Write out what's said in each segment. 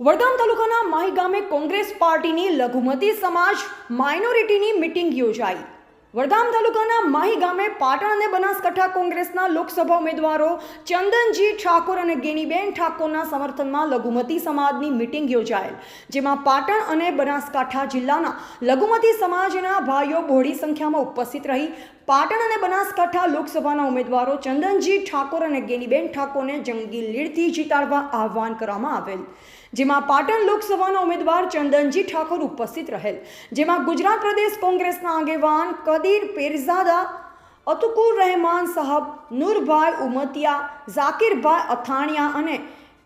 વડગામ તાલુકાના માહી ગામે કોંગ્રેસ પાર્ટીની લઘુમતી સમાજ માઇનોરિટીની મિટિંગ યોજાઈ. વડગામ તાલુકાના માહી ગામે પાટણ અને બનાસકાંઠા કોંગ્રેસના લોકસભા ઉમેદવારો ચંદનજી ઠાકોર અને ગેનીબેન ઠાકોરના સમર્થનમાં લઘુમતી સમાજની મિટિંગ યોજાયેલ, જેમાં પાટણ અને બનાસકાંઠા જિલ્લાના લઘુમતી સમાજના ભાઈઓ બહોળી સંખ્યામાં ઉપસ્થિત રહી પાટણ અને બનાસકાંઠા લોકસભાના ઉમેદવારો ચંદનજી ઠાકોર અને ગેનીબેન ઠાકોરને જંગી લીડથી જીતાડવા આહવાન કરવામાં આવેલ, જેમાં પાટણ લોકસભાના ઉમેદવાર ચંદનજી ઠાકોર ઉપસ્થિત રહેલ, જેમાં ગુજરાત પ્રદેશ કોંગ્રેસના આગેવાન કદીર પેરઝાદા, અતુકુર રહેમાન સાહબ, નૂરભાઈ ઉમતિયા, ઝાકીરભાઈ અથાણિયા અને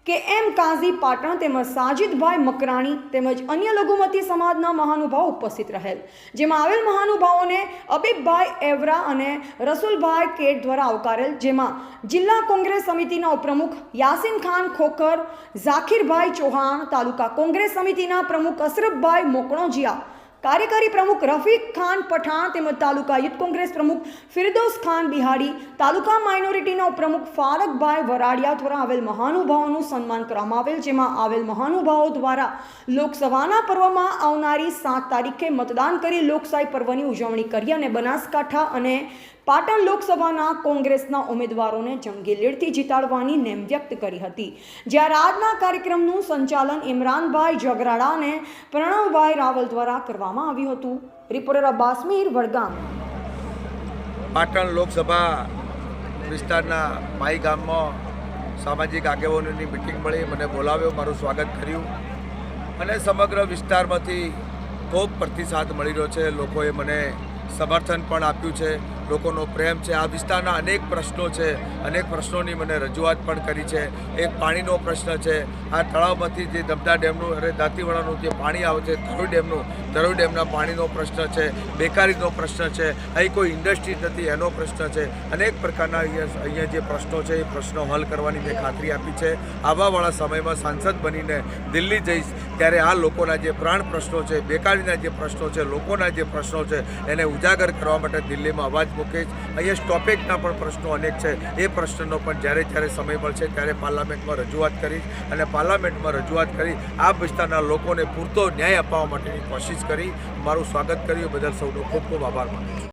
કે એમ કાઝી પાટણ તેમજ સાજિદભાઈ મકરાણી તેમજ અન્ય લઘુમતી સમાજના મહાનુભાવ ઉપસ્થિત રહેલ, જેમાં આવેલ મહાનુભાવોને અબીબભાઈ એવરા અને રસુલભાઈ કેટ દ્વારા આવકારેલ, જેમાં જિલ્લા કોંગ્રેસ સમિતિના ઉપપ્રમુખ યાસીન ખાન ખોખર, ઝાકીરભાઈ ચૌહાણ, તાલુકા કોંગ્રેસ સમિતિના પ્રમુખ અશરફભાઈ મોકણોજિયા કાર્યકારી પ્રમુખ રફીક ખાન પઠાણ તેમજ તાલુકા યુથ કોંગ્રેસ પ્રમુખ ફિરદોસ ખાન બિહારી તાલુકા માઇનોરિટીના ઉપપ્રમુખ ફારકભાઈ વરાડિયા દ્વારા આવેલ મહાનુભાવોનું સન્માન કરવામાં આવેલ, જેમાં આવેલ મહાનુભાવો દ્વારા લોકસભાના પર્વમાં આવનારી સાત તારીખે મતદાન કરી લોકશાહી પર્વની ઉજવણી કરી અને બનાસકાંઠા અને પાટણ લોકસભાના કોંગ્રેસના ઉમેદવારોને જંગી લીડથી જીતાડવાની નેમ વ્યક્ત કરી હતી. જ્યારે આજના કાર્યક્રમનું સંચાલન ઇમરાનભાઈ જગરાડા અને પ્રણવભાઈ રાવલ દ્વારા કરવામાં આવ્યું હતું. રિપોર્ટર અબ્બાસ મીર વડગામ. પાટણ લોકસભા વિસ્તારના માઈ ગામમાં સામાજિક આગેવાનોની મિટિંગ મળી. મને બોલાવ્યો, મારું સ્વાગત કર્યું અને સમગ્ર વિસ્તારમાંથી ખૂબ પ્રતિસાદ મળી રહ્યો છે. લોકોએ મને સમર્થન પણ આપ્યું છે. લોકોનો પ્રેમ છે. આ વિસ્તારના અનેક પ્રશ્નો છે. અનેક પ્રશ્નોની મને રજૂઆત પણ કરી છે. એક પાણીનો પ્રશ્ન છે. આ તળાવમાંથી જે દમદા ડેમનું અને દાંતીવાડાનું જે પાણી આવે છે ધરોઈ ડેમનું ધરોઈ ડેમના પાણીનો પ્રશ્ન છે, બેકારીનો પ્રશ્ન છે, અહીં કોઈ ઇન્ડસ્ટ્રી નથી, એનો પ્રશ્ન છે. અનેક પ્રકારના અહીંયા જે પ્રશ્નો છે, એ પ્રશ્નો હલ કરવાની મેં ખાતરી આપી છે. આવાવાળા સમયમાં સાંસદ બનીને દિલ્હી જઈશ, ત્યારે આ લોકોના જે પ્રાણ પ્રશ્નો છે, બેકારીના જે પ્રશ્નો છે, લોકોના જે પ્રશ્નો છે, એને ઉજાગર કરવા માટે દિલ્હીમાં અવાજ મૂકીશ અહીંયા સ્ટોપેજના પણ પ્રશ્નો અનેક છે. એ પ્રશ્નનો પણ જ્યારે જ્યારે સમય મળશે ત્યારે પાર્લામેન્ટમાં રજૂઆત કરીશ અને પાર્લામેન્ટમાં રજૂઆત કરી આ વિસ્તારના લોકોને પૂરતો ન્યાય અપાવવા માટેની કોશિશ કરી. મારું સ્વાગત કર્યું. બદલ સૌનો ખૂબ ખૂબ આભાર માનું છું.